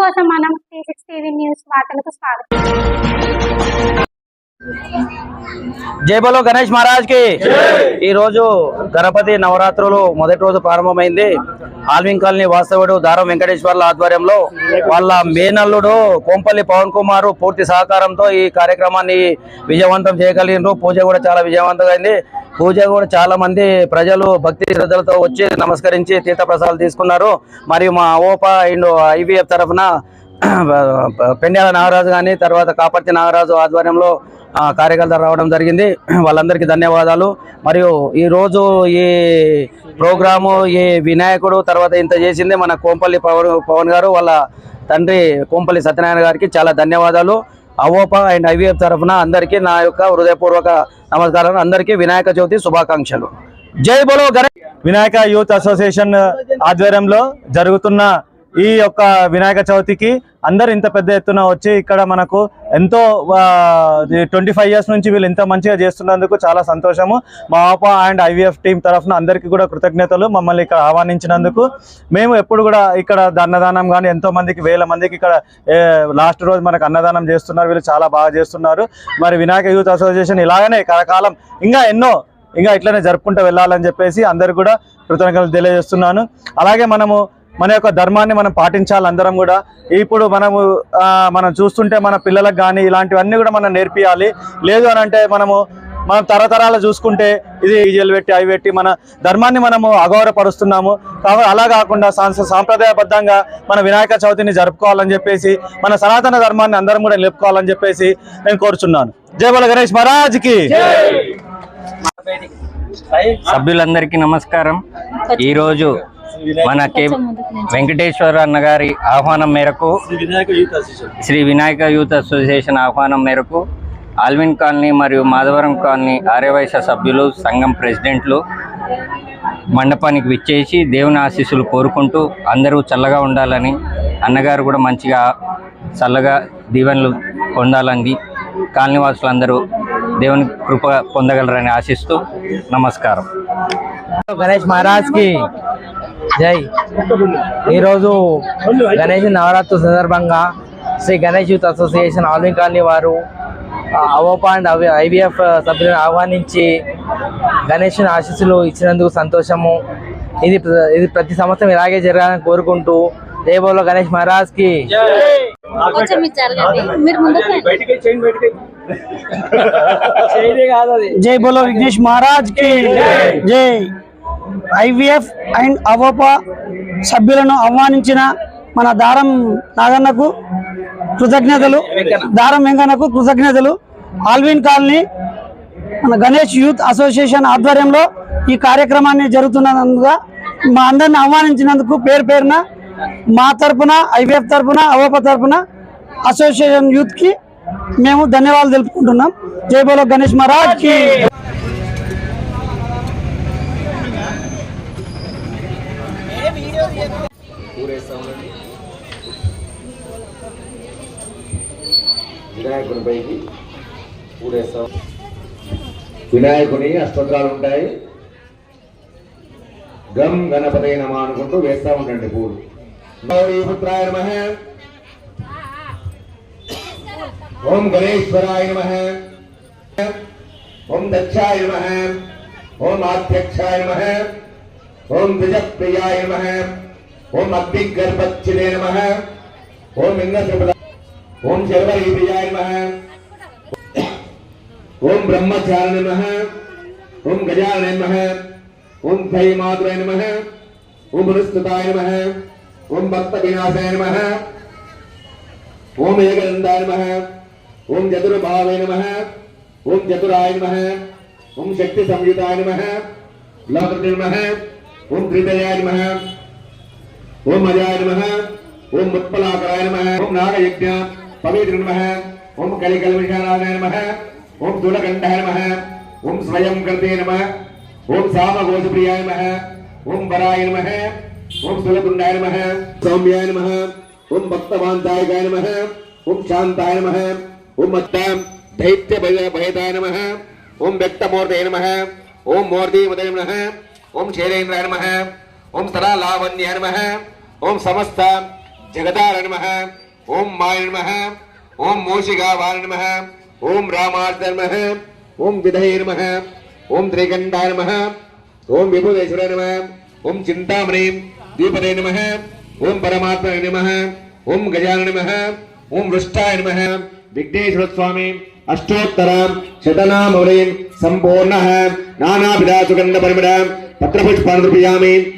కోసం మనం three six TV news వార్తలకు స్వాగతం. జై బలో గణేష్ మహారాజ్కి ఈ రోజు గణపతి నవరాత్రులు మొదటి రోజు ప్రారంభమైంది. ఆల్వింగ్ కాలనీ వాస్తవుడు దారం వెంకటేశ్వర్ల ఆధ్వర్యంలో వాళ్ళ మేనల్లుడు కోంపల్లి పవన్ కుమార్ పూర్తి సహకారంతో ఈ కార్యక్రమాన్ని విజయవంతం చేయగలిగినారు. పూజ కూడా చాలా విజయవంతంగా పూజ కూడా చాలా మంది ప్రజలు భక్తి శ్రద్ధలతో వచ్చి నమస్కరించి తీర్థప్రసాదాలు తీసుకున్నారు. మరియు మా ఓపా అండ్ ఐవీఎఫ్ తరఫున పెండ్యాల నాగరాజు కానీ తర్వాత కాపర్తి నాగరాజు ఆధ్వర్యంలో కార్యకర్తలు రావడం జరిగింది. వాళ్ళందరికీ ధన్యవాదాలు. మరియు ఈరోజు ఈ ప్రోగ్రాము ఈ వినాయకుడు తర్వాత ఇంత చేసింది మన కోంపల్లి పవన్ పవన్ గారు వాళ్ళ తండ్రి కోంపల్లి సత్యనారాయణ గారికి చాలా ధన్యవాదాలు. అవోప అండ్ ఐవీఎఫ్ తరఫున అందరికీ నా యొక్క హృదయపూర్వక నమస్కారం అందరికీ వినాయక చవితి శుభాకాంక్షలు. జై బలో వినాయక యూత్ అసోసియేషన్ ఆధ్వర్యంలో జరుగుతున్న ఈ యొక్క వినాయక చవితికి అందరు ఇంత పెద్ద ఎత్తున వచ్చి ఇక్కడ మనకు ఎంతో ట్వంటీ ఫైవ్ ఇయర్స్ నుంచి వీళ్ళు ఇంత మంచిగా చేస్తున్నందుకు చాలా సంతోషము. మా ఆపా అండ్ ఐవీఎఫ్ టీం తరఫున అందరికీ కూడా కృతజ్ఞతలు. మమ్మల్ని ఇక్కడ ఆహ్వానించినందుకు మేము ఎప్పుడు కూడా ఇక్కడ అన్నదానం కానీ ఎంతో మందికి వేల మందికి ఇక్కడ లాస్ట్ రోజు మనకు అన్నదానం చేస్తున్నారు. వీళ్ళు చాలా బాగా చేస్తున్నారు. మరి వినాయక యూత్ అసోసియేషన్ ఇలాగనే కరకాలం ఇంకా ఎన్నో ఇంకా ఇట్లనే జరుపుకుంటూ వెళ్ళాలని చెప్పేసి అందరు కూడా కృతజ్ఞతలు తెలియజేస్తున్నాను. అలాగే మనము మన యొక్క ధర్మాన్ని మనం పాటించాలి అందరం కూడా. ఇప్పుడు మనము మనం చూస్తుంటే మన పిల్లలకు కానీ ఇలాంటివన్నీ కూడా మనం నేర్పియాలి. లేదు అని అంటే మనము మనం తరతరాలు చూసుకుంటే ఇది ఈజీలు పెట్టి అవి పెట్టి మన ధర్మాన్ని మనము అగౌరవపరుస్తున్నాము. కాబట్టి అలా కాకుండా సాంస సాంప్రదాయబద్ధంగా మన వినాయక చవితిని జరుపుకోవాలని చెప్పేసి మన సనాతన ధర్మాన్ని అందరం కూడా నిలుపుకోవాలని చెప్పేసి నేను కోరుచున్నాను. జై బల గణేష్ మహారాజ్కి! సభ్యులందరికీ నమస్కారం. ఈరోజు మన కే వెంకటేశ్వర అన్న గారి ఆహ్వానం మేరకు శ్రీ వినాయక యూత్ అసోసియేషన్. ఆహ్వానం మేరకు ఆల్విన్ కాలనీ మరియు మాధవరం కాలనీ ఆర్యవైశ్య సభ్యులు సంఘం ప్రెసిడెంట్లు మండపానికి విచ్చేసి దేవుని ఆశీస్సులు కోరుకుంటూ అందరూ చల్లగా ఉండాలని అన్నగారు కూడా మంచిగా చల్లగా దీవెనలు పొందాలని కాలనీ వాసులందరూ దేవుని కృప పొందగలరని ఆశిస్తూ నమస్కారం. గణేష్ మహారాజ్కి జై. ఈరోజు గణేష్ నవరాత్రి సందర్భంగా Shri Ganesh youth association Alwin colony వారు అవోపా అండ్ అవి ఐవీఎఫ్ సభ్యులను ఆహ్వానించి గణేష్ ఆశీస్సులు ఇచ్చినందుకు సంతోషము. ఇది ప్ర- ఇది ప్రతి సంవత్సరం ఇలాగే జరగాలని కోరుకుంటూ దేవోలో గణేష్ మహారాజ్కి. జై బోలో విఘ్నేష్ మహారాజ్కి జై. ఐవీఎఫ్ అండ్ అవోపా సభ్యులను ఆహ్వానించిన మన దారం నాగన్నకు కృతజ్ఞతలు దారం వెంకన్నకు కృతజ్ఞతలు. ఆల్విన్ కాలనీ మన గణేష్ యూత్ అసోసియేషన్ ఆధ్వర్యంలో ఈ కార్యక్రమాన్ని జరుగుతున్నందుగా మా అందరిని ఆహ్వానించినందుకు పేరు పేరున మా తరపున ఐవీఎఫ్ తరపున అవోప తరపున అసోసియేషన్ యూత్కి మేము ధన్యవాదాలు తెలుపుకుంటున్నాం. జై బోలో గణేష్ మహారాజ్కి కి వినాయకుని పైకి ఊరేస్తాం. వినాయకుని అష్టోత్తరాలు ఉంటాయి. గం గణపతి నమ అనుకుంటూ వేస్తా ఉండండి పూలు. గౌరీపుత్రాయ నమ. ఓం గణేశ్వరాయ నమ. ఓం దక్షాయ నమ. ఓం ఆధ్యక్షాయ నమ. ఓం ద్విజప్రియాయ నమ. ఓం అగ్నిగర్భచ్చిదే నమ ఓం ఇంద్ర ఓం శర్వరీ ప్రియాయ నమ ఓం బ్రహ్మచారిణ నమ ఓం గజానన నమ ఓం ధైమాతురాయ నమ ఓం బృహస్పతాయ నమ ఓం భక్త వినాశాయ నమ ఓం ఏకదండాయ నమ ఓం చతుర్భావే నమ ఓం చతురాయ నమ ఓం శక్తి సంయుతాయ నమ లవృతి నమ ఓం త్రిదయాయ నమ ఓం అజాయ నమ ఓం ఉత్పలాకరాయ నమ ఓం నాగయజ్ఞ పవిత్ర నమ ఓం కలికల్విషారాయ నమ ఓం తులకంఠాయ నమ ఓం స్వయం కృతే నమ ఓం సామఘోషప్రియాయ నమ ఓం వరాయ నమ ఓం సులకుండాయ నమ సౌమ్యాయ నమ ఓం భక్తవాంతాయకాయ నమ ఓం శాంతాయ నమ ఓం మత్తాం దైత్య భయతాయ నమ ఓం వ్యక్తమూర్తయ నమ ఓం మూర్తిమదయ నమ ఓం క్షేరేంద్రాయ నమ ఓం స్థలాలావణ్యాయ నమ ఓం సమస్త జగదార నమ ఓం మాయ నమ ఓం మూషికావార నమ ఓం రామార్త నమ ఓం విధయ నమ ఓం త్రికంఠాయ నమ ఓం విభుదేశ్వర నమ ఓం చింతామణి దీపదే నమ ఓం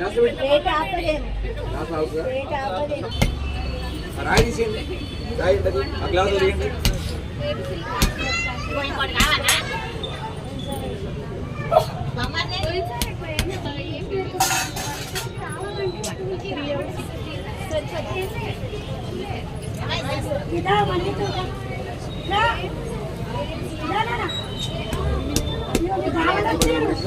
సంపూర్ణ నానావిధా సుగంధ పరిమళ పత్రపుష్పాన్ని సమర్పయామి ఇది మంత్రపుష్పాంజలిం సమర్పయామి అక్షతాం దుమరాం సమర్పయామి విధామహే సుగంధిం పుష్టివర్ధనం ఉరువారుకుమారాత్ వృక్షోర్ముక్ష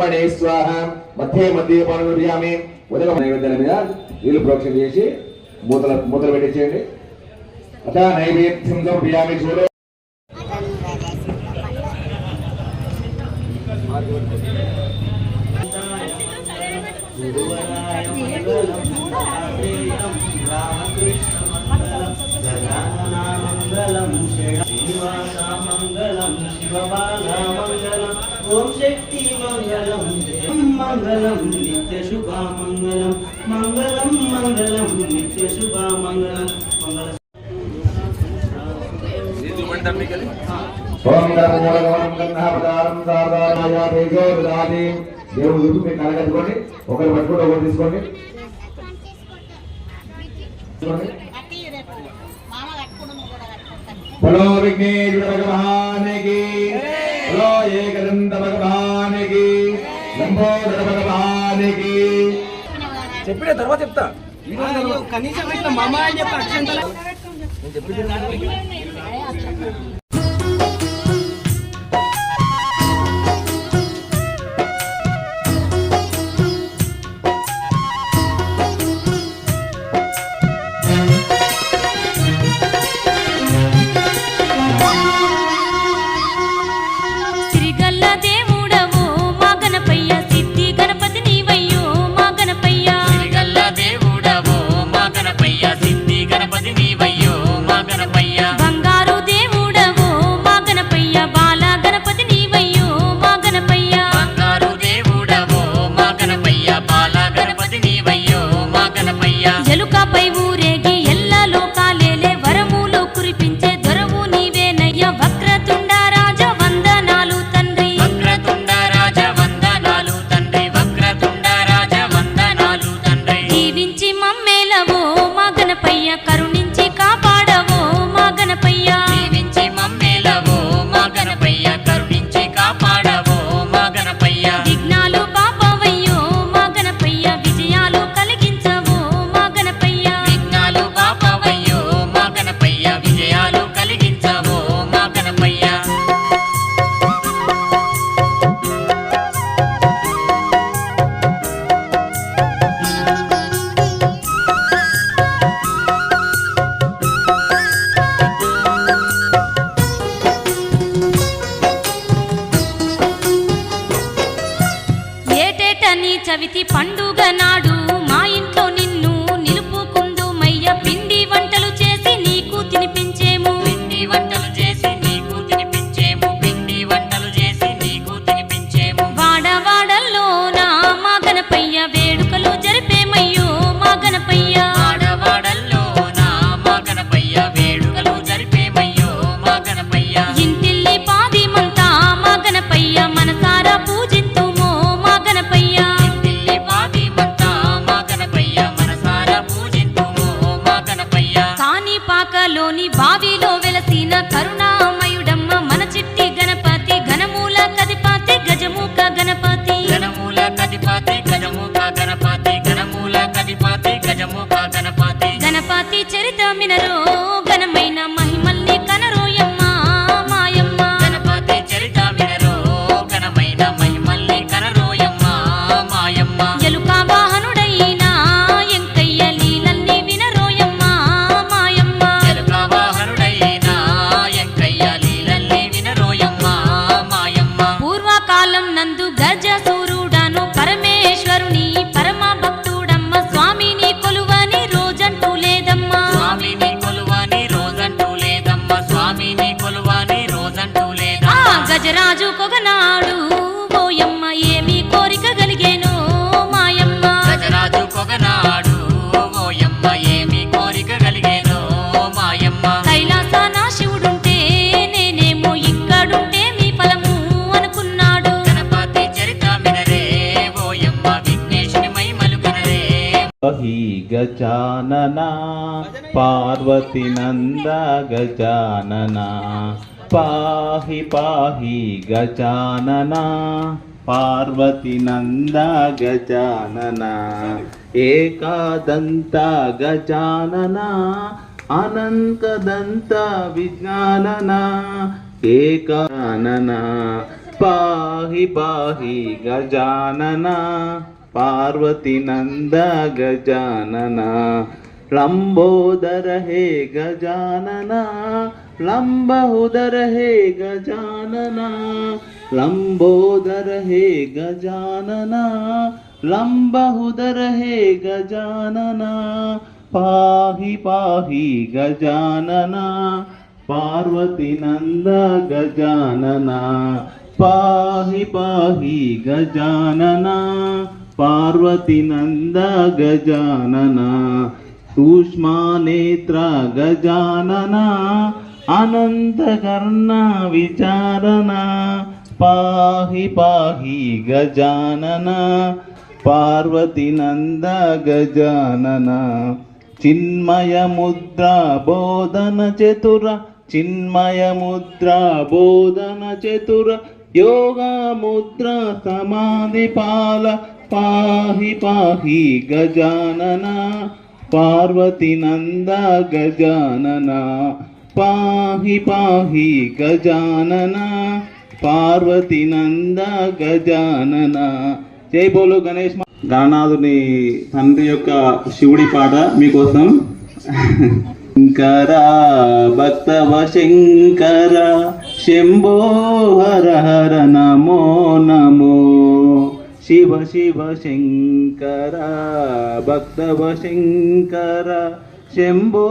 బ్రహ్మణే స్వాహ. మధ్య మధ్య పాల్గొని ఉదక నైవేద్యాల మీద నీళ్ళు ప్రోక్షణ చేసి మూతల మూతలు పెట్టించేయండి అత నైవేద్యం సమర్పయామి చూడు మంగళం నిత్య శుభామంగళం మంగళం. మంగళం నిత్య శుభామంగళం మంగళ. ఓం గణమూలగమనం గంధాపదారం సారదారాయ తేజో దదాతి దేవుడు చూపి మీకు కలగట్టుకోండి ఒకరు పట్టుకుంటే ఒకరు తీసుకోండి తీసుకోండి. బలో విఘ్నేశ్వర భగవానికి బలో ఏకదంత భగవాన్. భగవానికి లంబోదర భగవానికి కనీసం మామ అని చెప్పి అక్షంతలు సిరిగల్ల గణపతి చరిత మినరో ఘనమైన కొగనాడు ఓయమ్మ ఏమి కోరిక కలిగేను మాయమ్మ. గజరాజు పొగనాడు ఓయమ్మ ఏమి కోరిక కలిగేనో మాయమ్మ. కైలాసాన శివుడుంటే నేనేమో ఇక్కడుంటే మీ ఫలము అనుకున్నాడు. గణపతి చరిత వినరే ఓయమ్మ విఘ్నేశుని మహిమలు కనరే. పాహి గజానన పార్వతి నంద గజానన పాహి పాహి గజానన. పార్వతి నంద గజానన. ఏకాదంత గజానన. అనంతదంత విజ్ఞానన. ఏకానన. పాహి పాహి గజానన. పార్వతి నంద గజానన. లంబోదర लम्बोदर हे गजानना लम्बोदर हे गजानना लम्बोदर हे गजानना पाहि पाहि गजानना पार्वतीनन्द गजानना पाहि पाहि गजानना पार्वतीनन्द गजानना सूक्ष्मानेत्र गजानना అనంతకర్ణ విచారణ పాహి పాహి గజానన పార్వతి నంద గజానన చిన్మయ ముద్ర బోధన చతుర చిన్మయ ముద్ర బోధన చతుర యోగా ముద్ర సమాధి పాల పాహి పాహి గజానన పార్వతి నంద గజానన పాహి పాహి గజానన పార్వతి నంద గజానన. జై బోలు గణేష్ గణనాథుని తండ్రి యొక్క శివుడి పాట మీకోసం. శంకర భక్తవ శంకర శంభో హర హర నమో నమో. శివ శివ శంకర భక్తవ శంకర శంభో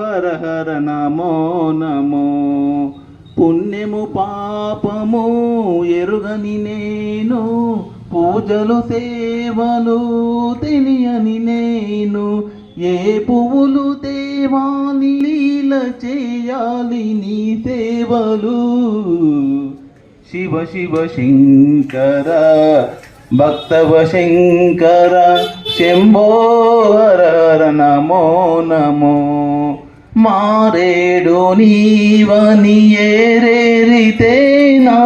హర హర నమో నమో. పుణ్యము పాపము ఎరుగని నేను పూజలు సేవలు తెలియని నేను. ఏ పువ్వులు దేవాని లీల చేయాలి నీ సేవలు. శివ శివ శంకర భక్తవ శంకర శంభోర నమో నమో. మారేడు నీవని ఏరేరితేనా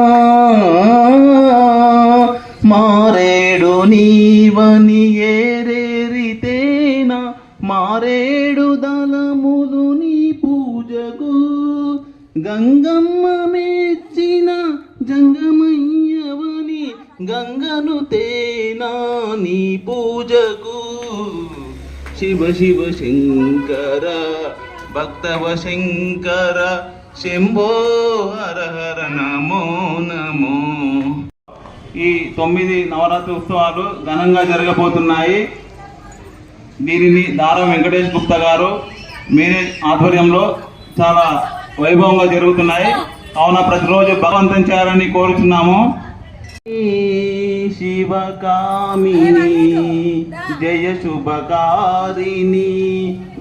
మారేడు నీవని ఏరేరితేనా మారేడు దళములు నీ పూజకు గంగమ్మ మెచ్చిన జంగమయ్య గంగను తేనా నీ పూజకు? శివ శివ శంకర భక్తవ శంకర శంభో హర హర నమో నమో. ఈ తొమ్మిది నవరాత్రి ఉత్సవాలు ఘనంగా జరగబోతున్నాయి. దీనిని దారా వెంకటేష్ గుప్తా గారు మీరే ఆధ్వర్యంలో చాలా వైభవంగా జరుగుతున్నాయి. కావున ప్రతిరోజు భగవంతం చేయాలని కోరుతున్నాము శివకామిని జయ శుభకారిణి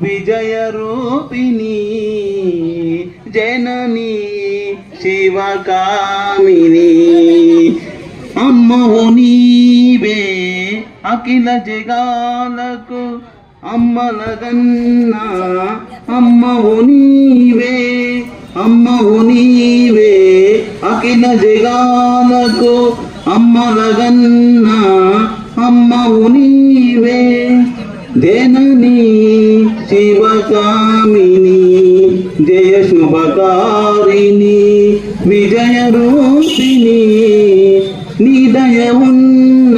విజయ రూపిణి జనని శివకామిని. అమ్మవు నీవే అఖిల జగాలకు అమ్మలగన్నా. అమ్మవు నీవే అమ్మవు నీవే అఖిల జగాలకు అమ్మలగన్న అమ్మవు నీవే దేనని శివకామిని జయ శుభకారిణి విజయ రూపిణి. నీ దయ ఉన్న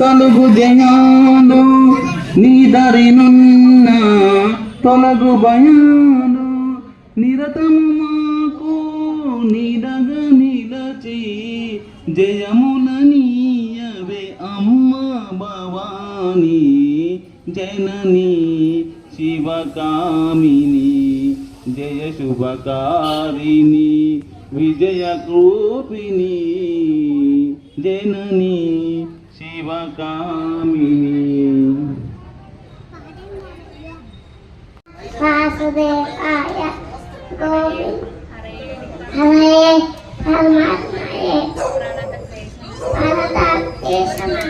కలుగు జయాలు నీ దరినున్న తొలగు భయాలు శుభకారిణి విజయ రూపిణి జనని శివకామిని వాసుదేవాయ గోవింద హరయే పరమాత్మయే పరదాశమాయ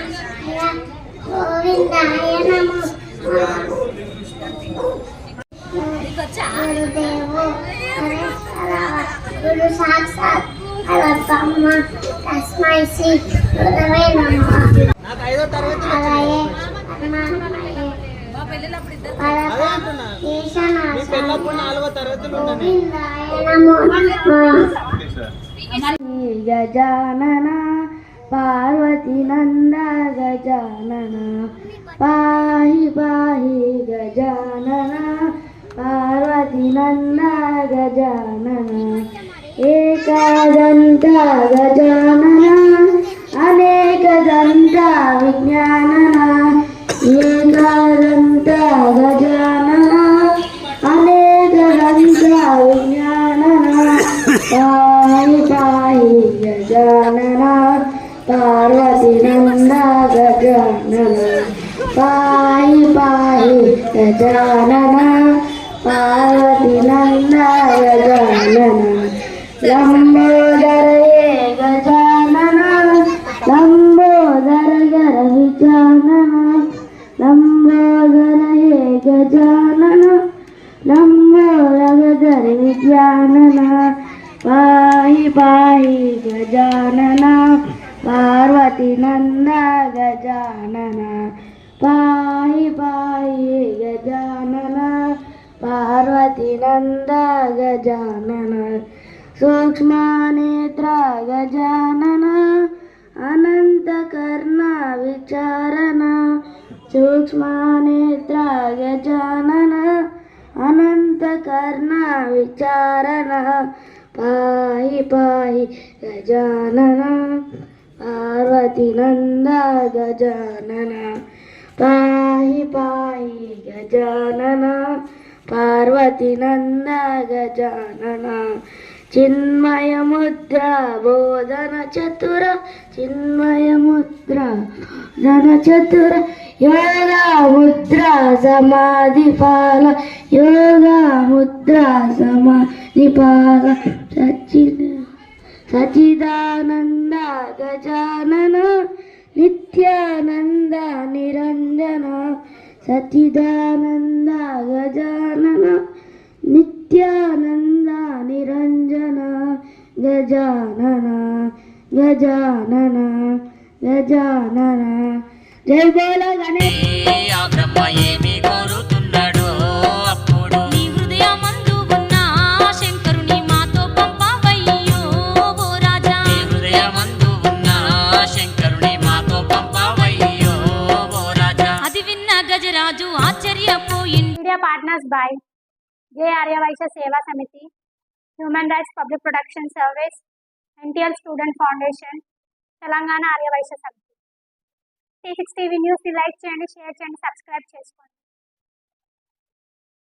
గోవిందాయ నమో గురుదేవో హరేశ్వరవ గురు సాక్షాత్ పరబ్రహ్మ తస్మై శ్రీ గురవే నమః హరయే పరమాత్మయే గజానన పార్వతి నంద గజానన పాహి పాహి గజానన పార్వతి నంద గజానన ఏకాదంత గజానన అనేక దంత విజ్ఞానన ఏకాదంత గజానన అనేక దంత విజ్ఞానన పాయి పాయి గజానన పార్వతి నంద గజానన పాయి పాయి గజానన పార్వతి నంద గజానన లంబోదరయే గజానన లంబోదర గర విజానన లంబోదరయే గజానన లంబోదర విజ్ఞానన పాహి పాహి గజానన పార్వతి నంద గజానన పాహి పాహి గజానన పార్వతి నంద గజానన सूक्ष्मा नेत्र अनन्तकर्णा अनन्त कर्ना विचारन अनन्तकर्णा नेत्र पाहि पाहि कर्णा विचारन पाय पा गजान पार्वती नन्द गजानना। पा पा गजानना पा गजानना। చిన్మయముద్ర బోధన చతుర చిన్మయముద్ర ధన చతుర యోగా ముద్ర సమాధి పాల యోగా ముద్ర సమాధి పాల సచిద సచిదానంద గజానన నిత్యానంద నిరంజన సచిదానంద గజానన నిత్యానంద నిరంజన గజానన గజానన గజానన. జై బోల గణేష్. ఆ బ్రహ్మ ఏమి కోరుతున్నాడో అప్పుడు? నీ హృదయమందు ఉన్న శంకరుని మాతో పంపవయ్యో ఓ రాజా. నీ హృదయమందు ఉన్న శంకరుని మాతో పంపవయ్యో ఓ రాజా. అది విన్న Gajaraju partners by J Aryavysya సేవా సమితి human rights public protection service NTL student foundation Telangana Aryavysya సమితి. టీ సిక్స్ టీవీ న్యూస్ని లైక్ చేయండి షేర్ చేయండి సబ్స్క్రైబ్ చేసుకోండి.